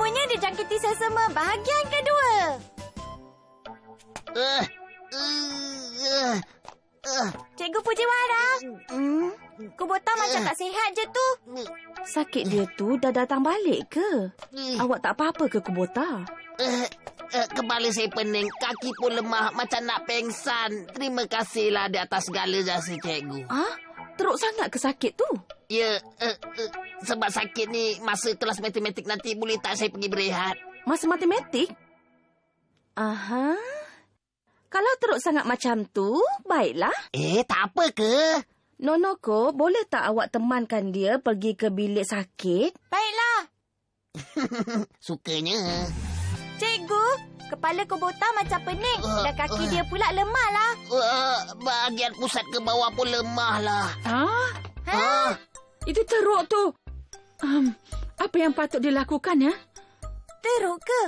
Semuanya dijangkiti sesama bahagian kedua. Uh, uh, uh, Cikgu Fujiwara, uh, Kubota macam tak sihat je tu. Sakit dia tu dah datang balik ke? uh, Awak tak apa-apa ke Kubota? uh, kepala saya pening, kaki pun lemah macam nak pengsan. Terima kasihlah di atas segala jasa cikgu. Ah, teruk sangat ke sakit tu? Ya, uh, uh, sebab sakit ni masa kelas matematik nanti boleh tak saya pergi berehat? Masa matematik? Aha. Kalau teruk sangat macam tu, baiklah. Eh, tak apa ke? Nonoko, boleh tak awak temankan dia pergi ke bilik sakit? Baiklah. Sukanya. Cikgu, kepala Kubota macam pening dan kaki dia pula lemah lah. Uh, bahagian pusat ke bawah pun lemah lah. Ah, Ha? Itu teruk tu. Um, apa yang patut dilakukan ya? Teruk ke?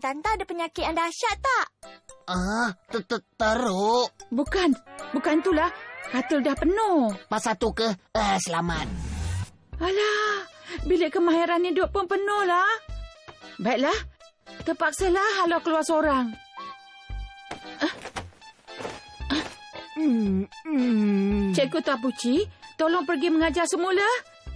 Tanta ada penyakit yang dahsyat tak? Ah, ter- ter- teruk. Bukan, bukan itulah. Katil dah penuh. Masa tu ke? Ah, selamat. Alah, bilik kemahiran hidup pun penuh lah. Baiklah, terpaksalah halau keluar seorang. Hmm, hmm. Cikgu Tapuci, tolong pergi mengajar semula.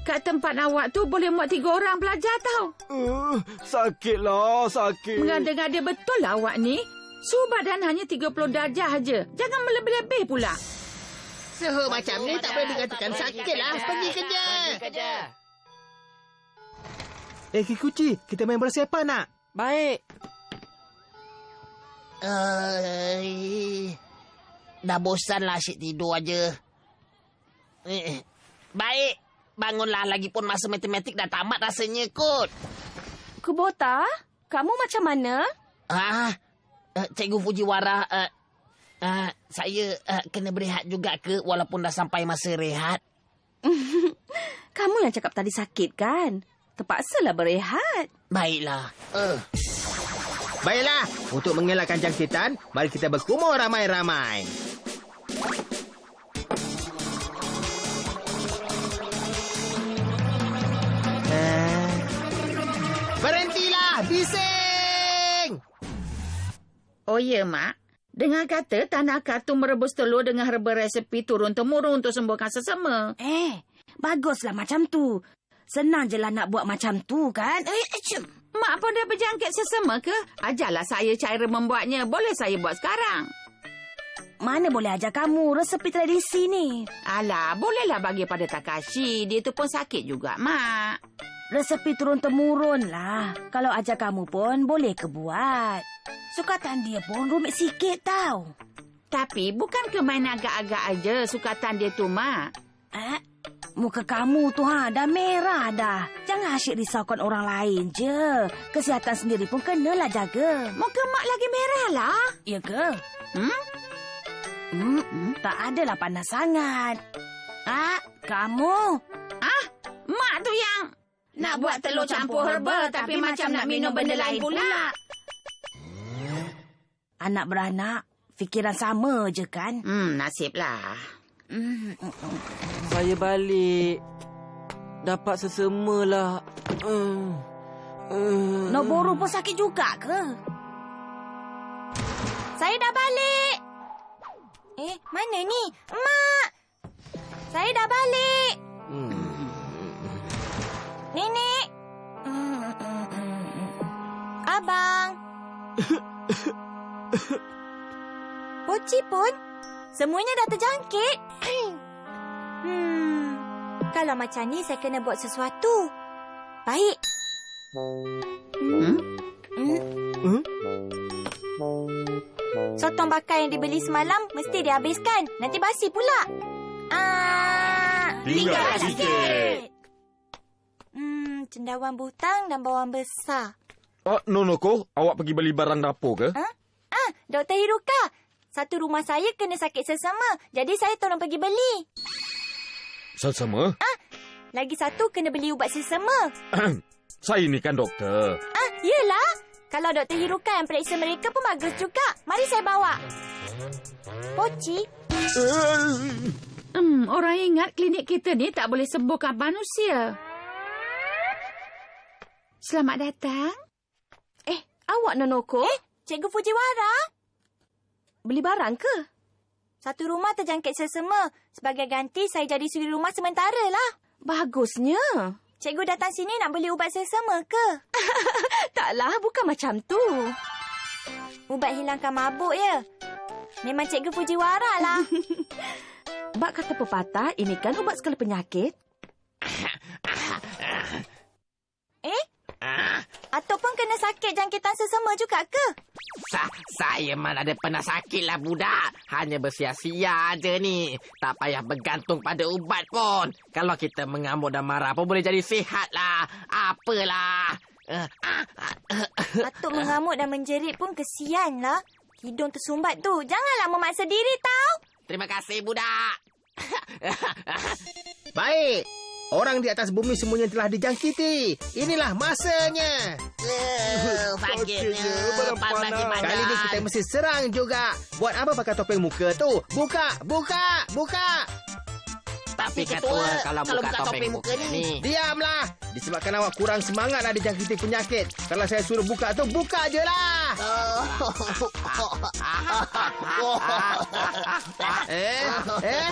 Kat tempat awak tu boleh muat tiga orang pelajar tau. Uh, sakitlah, sakit. Mengada-ngada betul lah awak ni. Suhu badan hanya 30 darjah aja. Jangan melebih-lebih pula. Suhu macam ni tak boleh dikatakan sakit lah. Pergi kerja. Eh, Kikuchi, kita main bola sepak nak? Baik. Uh, dah bosan lah asyik tidur aja. Eh, baik. Bangunlah lagi pun masa matematik dah tamat rasanya kot. Kubota, kamu macam mana? Ah, uh, Cikgu Fujiwara, uh, uh, saya uh, kena berehat juga ke walaupun dah sampai masa rehat? Kamu yang cakap tadi sakit kan? Terpaksalah berehat. Baiklah. Uh. Baiklah, untuk mengelakkan jangkitan, mari kita berkumur ramai-ramai. Berhentilah, bising! Oh ya, Mak. Dengar kata tanah kartun merebus telur dengan herba resepi turun-temurun untuk sembuhkan sesama. Eh, baguslah macam tu. Senang je lah nak buat macam tu kan? Eh, ecum. Mak pun dah berjangkit sesama ke? Ajarlah saya cara membuatnya. Boleh saya buat sekarang. Mana boleh ajar kamu resepi tradisi ni? Alah, bolehlah bagi pada Takashi. Dia tu pun sakit juga, Mak. Resepi turun-temurun lah. Kalau ajar kamu pun boleh ke buat. Sukatan dia pun rumit sikit tau. Tapi bukan ke main agak-agak aja sukatan dia tu, Mak. Eh, muka kamu tu ha dah merah dah. Jangan asyik risaukan orang lain je. Kesihatan sendiri pun kenalah jaga. Muka Mak lagi merah lah. Ya ke? Hmm? Hmm, hmm, tak adalah panas sangat. Ah, kamu? Ah, Mak tu yang... Nak buat telur campur herba tapi macam nak minum benda lain pula. Anak beranak, fikiran sama je kan? Hmm, nasiblah. Hmm, Saya balik. Dapat sesemalah. Hmm. Hmm. Noboro pun sakit juga ke? Saya dah balik. Eh, mana ni? Mak! Saya dah balik. Nenek. Abang. Poci pun. Semuanya dah terjangkit. hmm. Kalau macam ni saya kena buat sesuatu. Baik. Hmm? Hmm. Hmm? Sotong bakar yang dibeli semalam mesti dihabiskan. Nanti basi pula. Ah, Tinggal sikit. Cendawan butang dan bawang besar. Oh, Nonoko, awak pergi beli barang dapur ke? Ah, Dr. Hiruka. Satu rumah saya kena sakit sesama. Jadi saya tolong pergi beli. Sama-sama. Lagi satu kena beli ubat sesama. Saya ni kan doktor. Ah, yelah. Kalau Dr. Hiruka yang periksa mereka pun bagus juga. Mari saya bawa. Poci, Hmm, orang ingat klinik kita ni tak boleh sembuhkan manusia. Selamat datang. Eh, awak Nonoko? Eh, Cikgu Fujiwara. Beli barang ke? Satu rumah terjangkit sesama. Sebagai ganti, saya jadi suri rumah sementara lah. Bagusnya. Cikgu datang sini nak beli ubat sesama ke? Taklah, bukan macam tu. Ubat hilangkan mabuk ya? Memang Cikgu Fujiwara lah. Bak kata pepatah, ini kan ubat segala penyakit. eh? Ataupun kena sakit jangkitan sesama juga ke? Sa saya mana ada pernah sakit lah budak. Hanya bersia-sia aja ni. Tak payah bergantung pada ubat pun. Kalau kita mengamuk dan marah pun boleh jadi sihat lah. Apalah. Uh, ah, ah, uh, Atuk mengamuk dan menjerit pun kesian lah. Hidung tersumbat tu. Janganlah memaksa diri tau. Terima kasih budak. Baik. Orang di atas bumi semuanya telah dijangkiti. Inilah masanya. Uh, Pakitnya. Panas Kali ini kita mesti serang juga. Buat apa pakai topeng muka tu? Buka, buka, buka. Tapi ketua, kalau, buka, topeng muka ni. Diamlah. Disebabkan awak kurang semangat lah dijangkiti penyakit. Kalau saya suruh buka tu, buka je lah. eh, eh,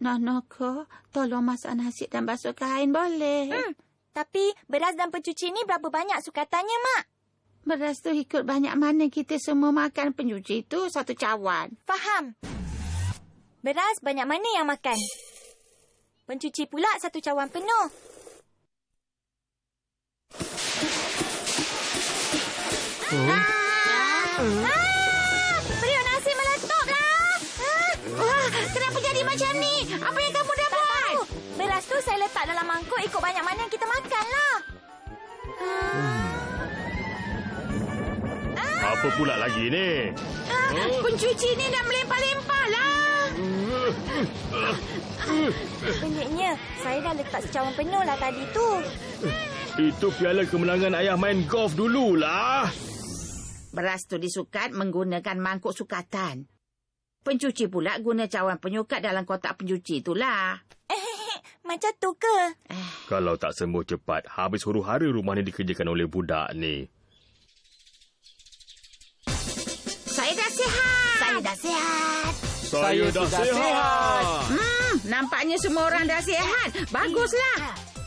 Nonoko, tolong masak nasi dan basuh kain boleh? Hmm. Tapi beras dan pencuci ni berapa banyak sukatannya, Mak? Beras tu ikut banyak mana kita semua makan pencuci tu satu cawan. Faham. Beras banyak mana yang makan? Pencuci pula satu cawan penuh. Ah! Ah! Apa yang kamu dah buat? Beras tu saya letak dalam mangkuk ikut banyak mana yang kita makan lah. Apa pula lagi ni? Pencuci ni dah melempar-lempar lah. Peliknya, saya dah letak secawan penuh lah tadi tu. Itu piala kemenangan ayah main golf dululah. Beras tu disukat menggunakan mangkuk sukatan. Pencuci pula guna cawan penyukat dalam kotak pencuci itulah. Macam tu ke? Kalau tak sembuh cepat, habis huru hara rumah ni dikerjakan oleh budak ni. Saya dah sihat. Saya dah sihat. Saya, dah sudah sihat. sihat. Hmm, nampaknya semua orang dah sihat. Baguslah.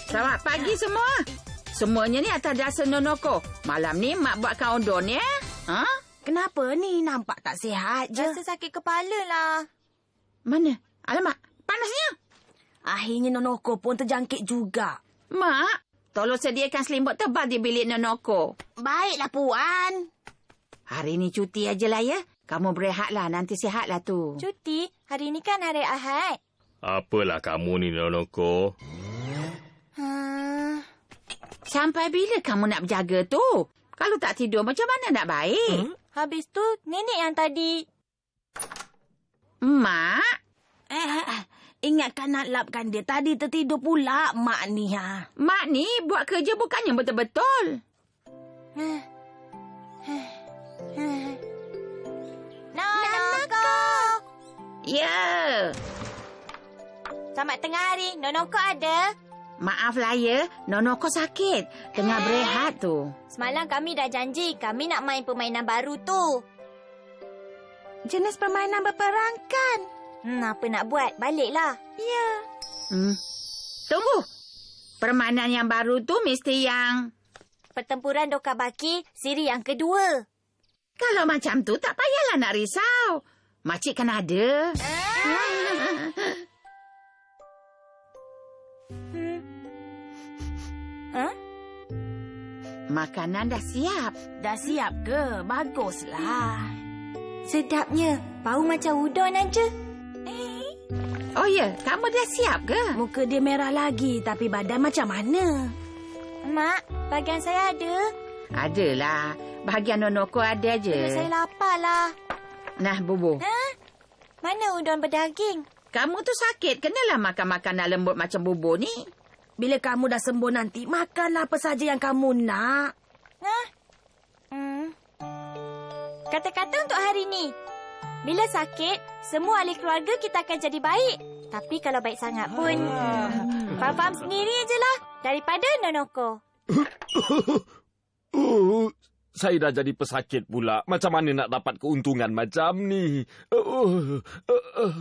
Selamat pagi semua. Semuanya ni atas dasar Nonoko. Malam ni mak buatkan ondon ya. Ha? Kenapa ni nampak tak sihat je? Rasa sakit kepala lah. Mana? Alamak, panasnya. Akhirnya Nonoko pun terjangkit juga. Mak, tolong sediakan selimut tebal di bilik Nonoko. Baiklah, Puan. Hari ni cuti ajalah ya. Kamu berehatlah, nanti sihatlah tu. Cuti, hari ni kan hari Ahad. Apalah kamu ni, Nonoko? Ha, Sampai bila kamu nak berjaga tu? Kalau tak tidur, macam mana nak baik? Hmm? Habis tu nenek yang tadi. Mak? Eh, ingatkan nak lapkan dia. Tadi tertidur pula mak ni. Ha. Mak ni buat kerja bukannya betul-betul. Nonoko! Ya. Selamat tengah hari. Nonoko ada? Maaflah ya, Nonoko sakit. Tengah berehat tu. Semalam kami dah janji kami nak main permainan baru tu. Jenis permainan berperangkan. Hmm, apa nak buat? Baliklah. Ya. Hmm. Tunggu. Permainan yang baru tu mesti yang... Pertempuran Doka Baki, siri yang kedua. Kalau macam tu, tak payahlah nak risau. Makcik kan ada. Huh? Makanan dah siap. Dah siap ke? Baguslah. Sedapnya. Bau macam udon aja. Oh ya, kamu dah siap ke? Muka dia merah lagi tapi badan macam mana? Mak, bagian saya ada. Adalah. Bahagian Nonoko ada je. Perut saya lapar lah. Nah, Bubu. Mana udon berdaging? Kamu tu sakit. Kenalah makan makanan lembut macam Bubu ni. Bila kamu dah sembuh nanti, makanlah apa saja yang kamu nak. Hah? Hmm. Kata-kata untuk hari ni. Bila sakit, semua ahli keluarga kita akan jadi baik. Tapi kalau baik sangat pun... Faham-faham sendiri je lah. Daripada Nonoko. Oh, saya dah jadi pesakit pula. Macam mana nak dapat keuntungan macam ni? Oh, oh, oh, oh,